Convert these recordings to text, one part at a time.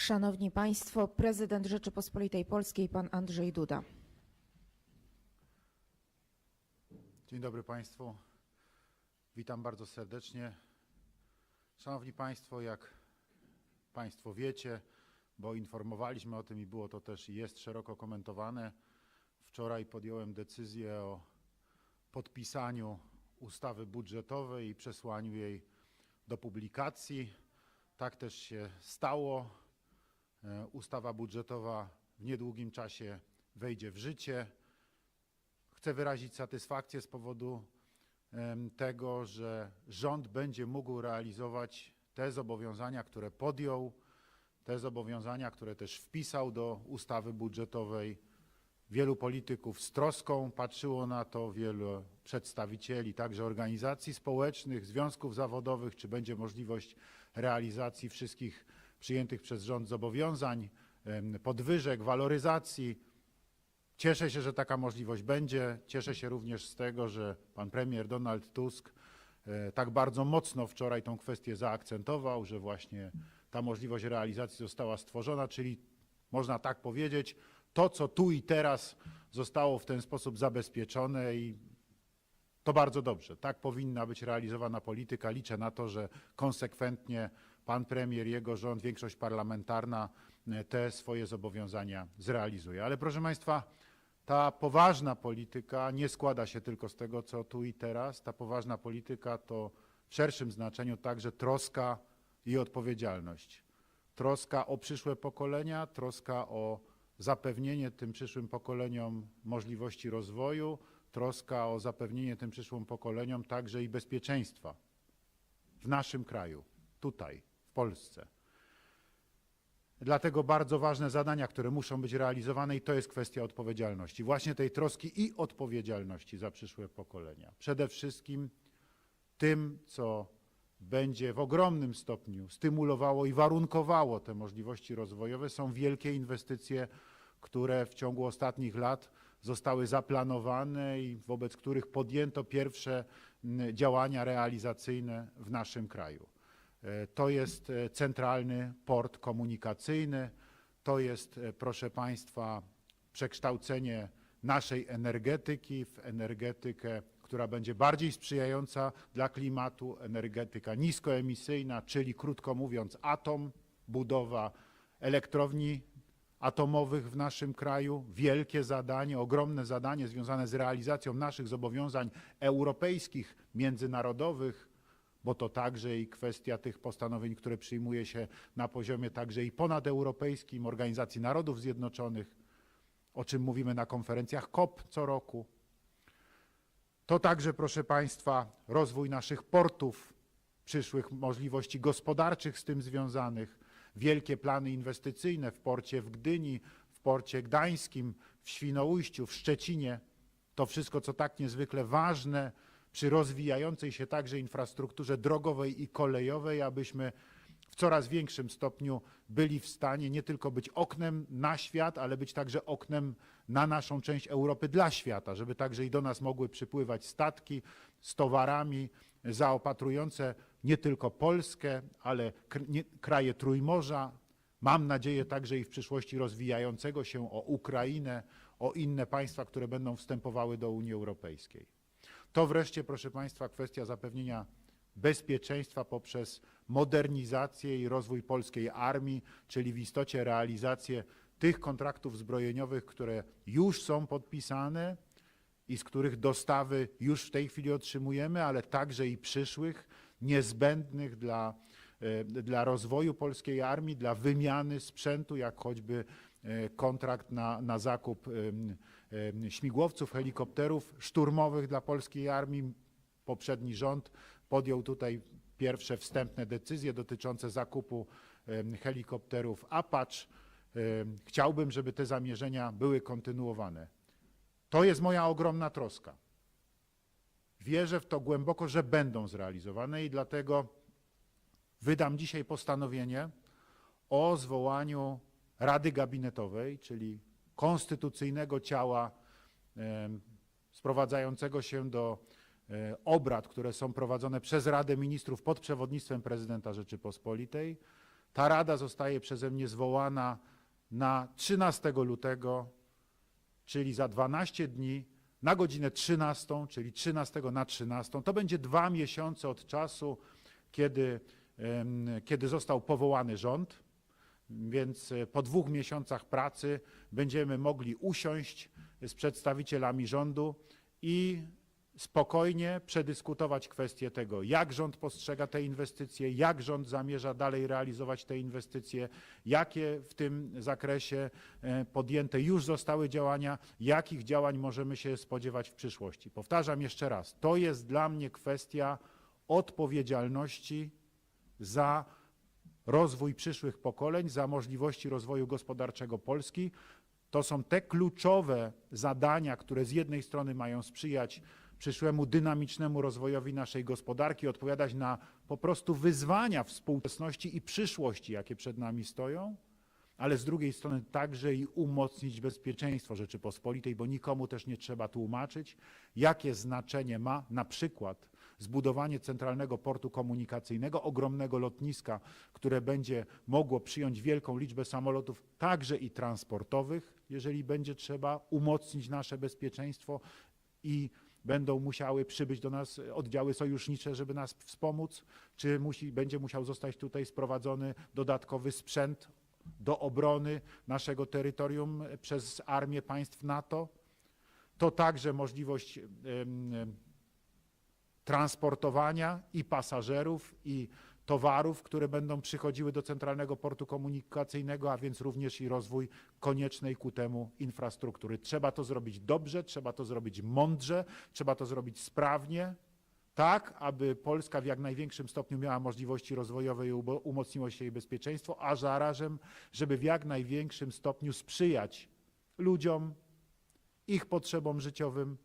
Szanowni Państwo, prezydent Rzeczypospolitej Polskiej, pan Andrzej Duda. Dzień dobry Państwu. Witam bardzo serdecznie. Szanowni Państwo, jak Państwo wiecie, bo informowaliśmy o tym i było to też i jest szeroko komentowane, wczoraj podjąłem decyzję o podpisaniu ustawy budżetowej i przesłaniu jej do publikacji. Tak też się stało. E, Ustawa budżetowa w niedługim czasie wejdzie w życie. Chcę wyrazić satysfakcję z powodu tego, że rząd będzie mógł realizować te zobowiązania, które podjął, te zobowiązania, które też wpisał do ustawy budżetowej. Wielu polityków z troską patrzyło na to, wielu przedstawicieli także organizacji społecznych, związków zawodowych, czy będzie możliwość realizacji wszystkich przyjętych przez rząd zobowiązań, podwyżek, waloryzacji. Cieszę się, że taka możliwość będzie. Cieszę się również z tego, że pan premier Donald Tusk e, tak bardzo mocno wczoraj tą kwestię zaakcentował, że właśnie ta możliwość realizacji została stworzona, czyli można tak powiedzieć, to co tu i teraz zostało w ten sposób zabezpieczone i to bardzo dobrze. Tak powinna być realizowana polityka. Liczę na to, że konsekwentnie pan premier, jego rząd, większość parlamentarna e, te swoje zobowiązania zrealizuje. Ale proszę Państwa, ta poważna polityka nie składa się tylko z tego, co tu i teraz. Ta poważna polityka to w szerszym znaczeniu także troska i odpowiedzialność. Troska o przyszłe pokolenia, troska o zapewnienie tym przyszłym pokoleniom możliwości rozwoju, troska o zapewnienie tym przyszłym pokoleniom także i bezpieczeństwa w naszym kraju, tutaj, Polsce. Dlatego bardzo ważne zadania, które muszą być realizowane i to jest kwestia odpowiedzialności. Właśnie tej troski i odpowiedzialności za przyszłe pokolenia. Przede wszystkim tym, co będzie w ogromnym stopniu stymulowało i warunkowało te możliwości rozwojowe, są wielkie inwestycje, które w ciągu ostatnich lat zostały zaplanowane i wobec których podjęto pierwsze mm, działania realizacyjne w naszym kraju. E, To jest e, centralny port komunikacyjny, to jest, e, proszę Państwa, przekształcenie naszej energetyki w energetykę, która będzie bardziej sprzyjająca dla klimatu, energetyka niskoemisyjna, czyli krótko mówiąc atom, budowa elektrowni atomowych w naszym kraju, wielkie zadanie, ogromne zadanie związane z realizacją naszych zobowiązań europejskich, międzynarodowych, bo to także i kwestia tych postanowień, które przyjmuje się na poziomie także i ponadeuropejskim Organizacji Narodów Zjednoczonych, o czym mówimy na konferencjach COP co roku. To także, proszę Państwa, rozwój naszych portów, przyszłych możliwości gospodarczych z tym związanych, wielkie plany inwestycyjne w porcie w Gdyni, w porcie gdańskim, w Świnoujściu, w Szczecinie. To wszystko, co tak niezwykle ważne przy rozwijającej się także infrastrukturze drogowej i kolejowej, abyśmy w coraz większym stopniu byli w stanie nie tylko być oknem na świat, ale być także oknem na naszą część Europy dla świata, żeby także i do nas mogły przypływać statki z towarami zaopatrujące nie tylko Polskę, ale kraje Trójmorza. Mam nadzieję także i w przyszłości rozwijającego się o Ukrainę, o inne państwa, które będą wstępowały do Unii Europejskiej. To wreszcie, proszę Państwa, kwestia zapewnienia bezpieczeństwa poprzez modernizację i rozwój polskiej armii, czyli w istocie realizację tych kontraktów zbrojeniowych, które już są podpisane i z których dostawy już w tej chwili otrzymujemy, ale także i przyszłych, niezbędnych dla, e, dla rozwoju polskiej armii, dla wymiany sprzętu, jak choćby kontrakt na, na zakup śmigłowców, helikopterów szturmowych dla polskiej armii. Poprzedni rząd podjął tutaj pierwsze wstępne decyzje dotyczące zakupu helikopterów Apache. Chciałbym, żeby te zamierzenia były kontynuowane. To jest moja ogromna troska. Wierzę w to głęboko, że będą zrealizowane i dlatego wydam dzisiaj postanowienie o zwołaniu Rady Gabinetowej, czyli konstytucyjnego ciała sprowadzającego się do e, obrad, które są prowadzone przez Radę Ministrów pod przewodnictwem prezydenta Rzeczypospolitej, Ta rada zostaje przeze mnie zwołana na 13 lutego, czyli za 12 dni, na godzinę 13, czyli 13 na 13. To będzie dwa miesiące od czasu, kiedy, kiedy został powołany rząd. Więc e, po dwóch miesiącach pracy będziemy mogli usiąść z przedstawicielami rządu i spokojnie przedyskutować kwestię tego, jak rząd postrzega te inwestycje, jak rząd zamierza dalej realizować te inwestycje, jakie w tym zakresie e, podjęte już zostały działania, jakich działań możemy się spodziewać w przyszłości. Powtarzam jeszcze raz, to jest dla mnie kwestia odpowiedzialności za rozwój przyszłych pokoleń, za możliwości rozwoju gospodarczego Polski. To są te kluczowe zadania, które z jednej strony mają sprzyjać przyszłemu dynamicznemu rozwojowi naszej gospodarki, odpowiadać na po prostu wyzwania współczesności i przyszłości, jakie przed nami stoją, ale z drugiej strony także i umocnić bezpieczeństwo Rzeczypospolitej, bo nikomu też nie trzeba tłumaczyć, jakie znaczenie ma na przykład zbudowanie centralnego portu komunikacyjnego, ogromnego lotniska, które będzie mogło przyjąć wielką liczbę samolotów, także i transportowych, jeżeli będzie trzeba umocnić nasze bezpieczeństwo i będą musiały przybyć do nas oddziały sojusznicze, żeby nas wspomóc, czy musi, będzie musiał zostać tutaj sprowadzony dodatkowy sprzęt do obrony naszego terytorium przez armię państw NATO. To także możliwość transportowania i pasażerów, i towarów, które będą przychodziły do Centralnego Portu Komunikacyjnego, a więc również i rozwój koniecznej ku temu infrastruktury. Trzeba to zrobić dobrze, trzeba to zrobić mądrze, trzeba to zrobić sprawnie, tak aby Polska w jak największym stopniu miała możliwości rozwojowe i umocniło się jej bezpieczeństwo, a zarazem, żeby w jak największym stopniu sprzyjać ludziom, ich potrzebom życiowym,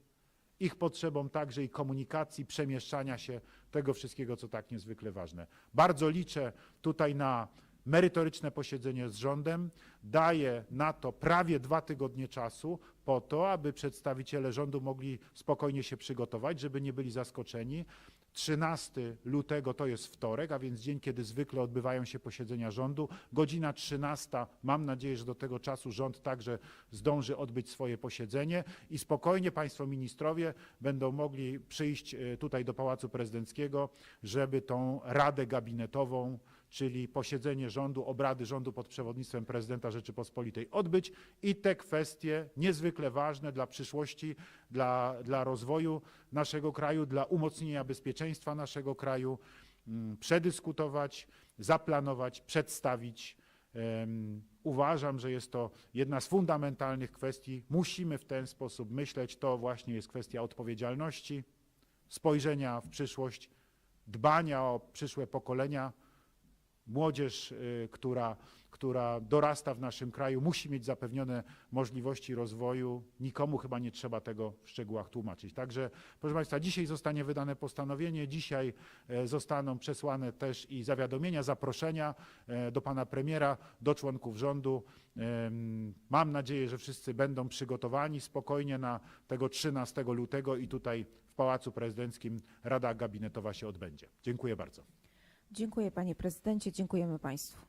ich potrzebom także i komunikacji, przemieszczania się, tego wszystkiego, co tak niezwykle ważne. Bardzo liczę tutaj na merytoryczne posiedzenie z rządem. Daję na to prawie dwa tygodnie czasu po to, aby przedstawiciele rządu mogli spokojnie się przygotować, żeby nie byli zaskoczeni. 13 lutego to jest wtorek, a więc dzień, kiedy zwykle odbywają się posiedzenia rządu. Godzina 13. Mam nadzieję, że do tego czasu rząd także zdąży odbyć swoje posiedzenie i spokojnie Państwo ministrowie będą mogli przyjść e, tutaj do Pałacu Prezydenckiego, żeby tą Radę Gabinetową, czyli posiedzenie rządu, obrady rządu pod przewodnictwem prezydenta Rzeczypospolitej odbyć i te kwestie niezwykle ważne dla przyszłości, dla, dla rozwoju naszego kraju, dla umocnienia bezpieczeństwa naszego kraju mm, przedyskutować, zaplanować, przedstawić. Uważam, że jest to jedna z fundamentalnych kwestii. Musimy w ten sposób myśleć. To właśnie jest kwestia odpowiedzialności, spojrzenia w przyszłość, dbania o przyszłe pokolenia. Młodzież, y, która, która dorasta w naszym kraju, musi mieć zapewnione możliwości rozwoju. Nikomu chyba nie trzeba tego w szczegółach tłumaczyć. Także, proszę Państwa, dzisiaj zostanie wydane postanowienie, dzisiaj e, zostaną przesłane też i zawiadomienia, zaproszenia e, do pana premiera, do członków rządu. Mam nadzieję, że wszyscy będą przygotowani spokojnie na tego 13 lutego i tutaj w Pałacu Prezydenckim Rada Gabinetowa się odbędzie. Dziękuję bardzo. Dziękuję panie prezydencie, dziękujemy państwu.